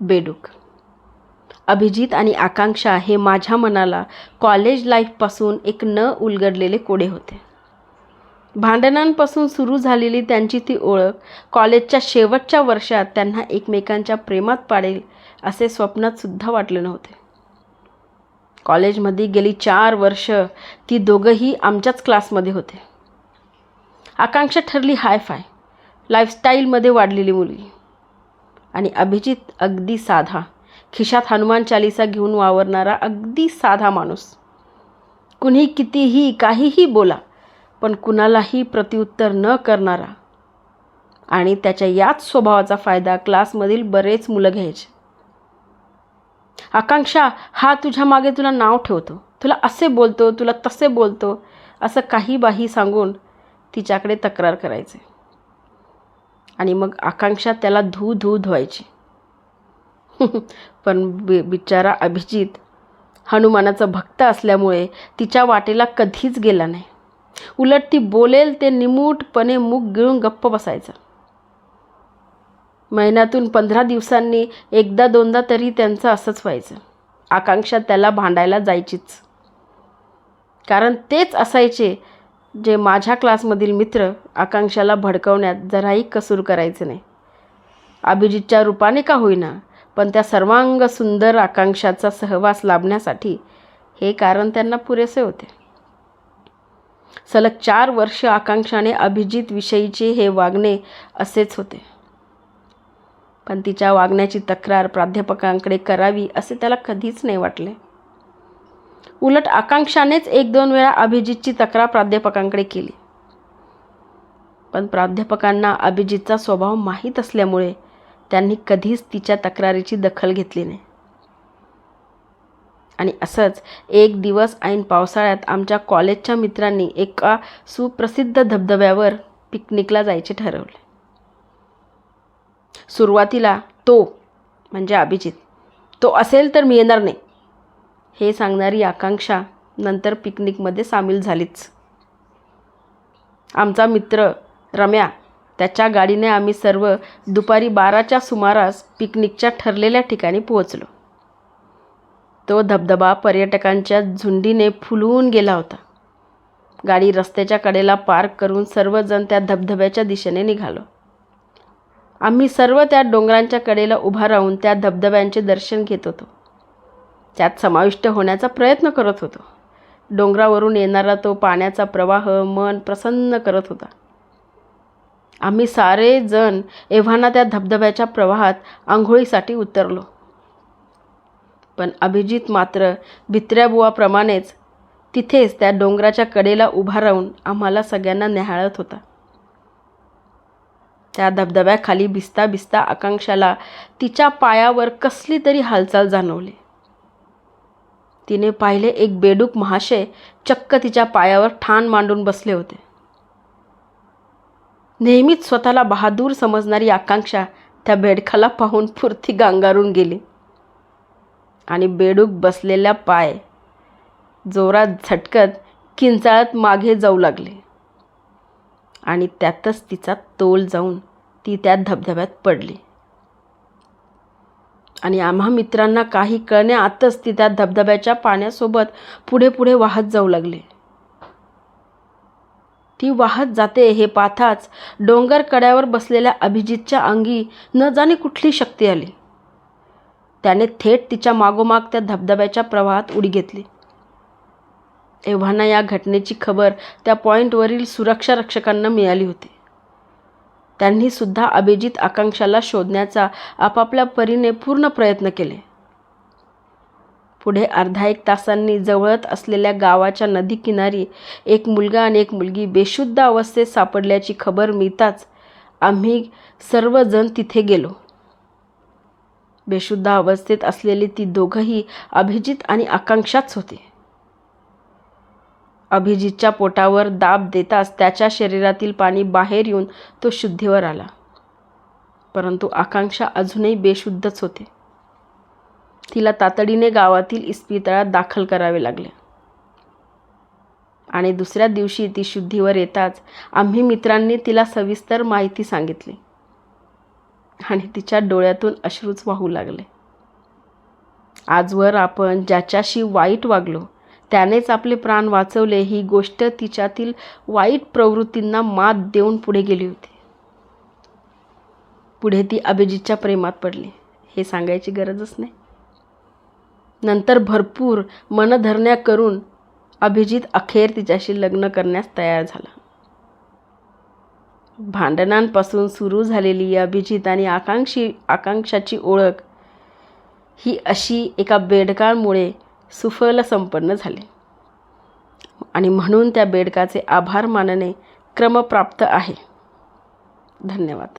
बेडूक. अभिजित आणि आकांक्षा हे माझ्या मनाला कॉलेज लाईफपासून एक न उलगडलेले कोडे होते. भांडणांपासून सुरू झालेली त्यांची ती ओळख कॉलेजच्या शेवटच्या वर्षात त्यांना एकमेकांच्या प्रेमात पाडेल असे स्वप्नातसुद्धा वाटले नव्हते. कॉलेजमध्ये गेली चार वर्ष ती दोघंही आमच्याच क्लासमध्ये होते. आकांक्षा ठरली हाय फाय. लाईफस्टाईलमध्ये वाढलेली मुलगी. आणि अभिजित अगदी साधा. खिशात हनुमान चालिसा घेऊन वावरणारा अगदी साधा माणूस. कुणी कितीही काहीही बोला पण कुणालाही प्रत्युत्तर न करणारा. आणि त्याच्या याच स्वभावाचा फायदा क्लासमधील बरेच मुलं घ्यायचे. आकांक्षा हा तुझ्या मागे तुला नाव ठेवतो. तुला असे बोलतो तुला तसे बोलतो असं काही बाही सांगून तिच्याकडे तक्रार करायचे. आणि मग आकांक्षा त्याला धू धू धुवायची. पण बि बिचारा अभिजित हनुमानाचं भक्त असल्यामुळे तिच्या वाटेला कधीच गेला नाही. उलट ती बोलेल ते निमूटपणे मूग गिळून गप्प बसायचं. महिन्यातून पंधरा दिवसांनी एकदा दोनदा तरी त्यांचं असंच व्हायचं. आकांक्षा त्याला भांडायला जायचीच. कारण तेच असायचे जे माझ्या क्लासमधील मित्र आकांक्षाला भडकवण्यात जराही कसूर करायचे नाही. अभिजितच्या रूपाने का होईना पण त्या सर्वांग सुंदर आकांक्षाचा सहवास लाभण्यासाठी हे कारण त्यांना पुरेसे होते. सलग चार वर्ष आकांक्षाने अभिजित विषयीचे हे वागणे असेच होते. पण तिच्या वागण्याची तक्रार प्राध्यापकांकडे करावी असे त्याला कधीच नाही वाटले. उलट आकांक्षानेच एक दोन वेळा अभिजितची तक्रार प्राध्यापकांकडे केली. पण प्राध्यापकांना अभिजितचा स्वभाव माहीत असल्यामुळे त्यांनी कधीच तिच्या तक्रारीची दखल घेतली नाही. आणि असंच एक दिवस ऐन पावसाळ्यात आमच्या कॉलेजच्या मित्रांनी एका सुप्रसिद्ध धबधब्यावर पिकनिकला जायचे ठरवले. सुरुवातीला तो म्हणजे अभिजित तो असेल तर मी येणार नाही. हे सांगणारी आकांक्षा नंतर पिकनिकमध्ये सामील झालीच. आमचा मित्र रम्या त्याच्या गाडीने आम्ही सर्व दुपारी बाराच्या सुमारास पिकनिकच्या ठरलेल्या ठिकाणी पोहोचलो. तो धबधबा पर्यटकांच्या झुंडीने फुलवून गेला होता. गाडी रस्त्याच्या कडेला पार्क करून सर्वजण त्या धबधब्याच्या दिशेने निघालो. आम्ही सर्व त्या डोंगरांच्या कडेला उभा राहून त्या धबधब्यांचे दर्शन घेत होतो. त्यात समाविष्ट होण्याचा प्रयत्न करत होतो. डोंगरावरून येणारा तो पाण्याचा प्रवाह मन प्रसन्न करत होता. आम्ही सारे जण एव्हाना त्या धबधब्याच्या प्रवाहात आंघोळीसाठी उतरलो. पण अभिजित मात्र भित्र्याबुवाप्रमाणेच तिथेच त्या डोंगराच्या कडेला उभा राहून आम्हाला सगळ्यांना न्याहाळत होता. त्या धबधब्याखाली भिजता भिजता आकांक्षाला तिच्या पायावर कसली तरी हालचाल जाणवली. तिने पाहिले एक बेडूक महाशय चक्क तिच्या पायावर ठाण मांडून बसले होते. नेहमीच स्वतःला बहादूर समजणारी आकांक्षा त्या बेडखाला पाहून फुर्ती गांगारून गेली. आणि बेडूक बसलेल्या पाय जोरात झटकत किंचाळत मागे जाऊ लागले. आणि त्यातच तिचा तोल जाऊन ती त्या धबधब्यात पडली. आणि आम्हा मित्रांना काही कळण्याआतच ती त्या धबधब्याच्या पाण्यासोबत पुढे पुढे वाहत जाऊ लागले. ती वाहत जाते हे पाहताच डोंगर कड्यावर बसलेल्या अभिजितच्या अंगी न जाणे कुठली शक्ती आली. त्याने थेट तिच्या मागोमाग त्या धबधब्याच्या प्रवाहात उडी घेतली. एव्हाना या घटनेची खबर त्या पॉईंटवरील सुरक्षा रक्षकांना मिळाली होती. त्यांनी सुद्धा अभिजित आकांक्षाला शोधण्याचा आपापल्या परीने पूर्ण प्रयत्न केले. पुढे अर्धा एक तासांनी जवळत असलेल्या गावाच्या नदीकिनारी एक मुलगा आणि एक मुलगी बेशुद्ध अवस्थेत सापडल्याची खबर मिळताच आम्ही सर्वजण तिथे गेलो. बेशुद्ध अवस्थेत असलेली ती दोघंही अभिजित आणि आकांक्षाच होते. अभिजितच्या पोटावर दाब देताच त्याच्या शरीरातील पाणी बाहेर येऊन तो शुद्धीवर आला. परंतु आकांक्षा अजूनही बेशुद्धच होते. तिला तातडीने गावातील इस्पितळात दाखल करावे लागले. आणि दुसऱ्या दिवशी ती शुद्धीवर येताच आम्ही मित्रांनी तिला सविस्तर माहिती सांगितली. आणि तिच्या डोळ्यातून अश्रूच वाहू लागले. आजवर आपण ज्याच्याशी वाईट वागलो त्यानेच आपले प्राण वाचवले. ही गोष्ट तिच्यातील वाईट प्रवृत्तींना मात देऊन पुढे गेली होती. पुढे ती अभिजितच्या प्रेमात पडली. हे सांगायची गरजच नाही. नंतर भरपूर मनधरण्या करून अभिजित अखेर तिच्याशी लग्न करण्यास तयार झाला. भांडणांपासून सुरू झालेली अभिजित आणि आकांक्षी आकांक्षाची ओळख ही अशी एका बेडकाळमुळे सुफल संपन्न झाले. आणि म्हणून त्या बेडकाचे आभार मानणे क्रमप्राप्त आहे. धन्यवाद.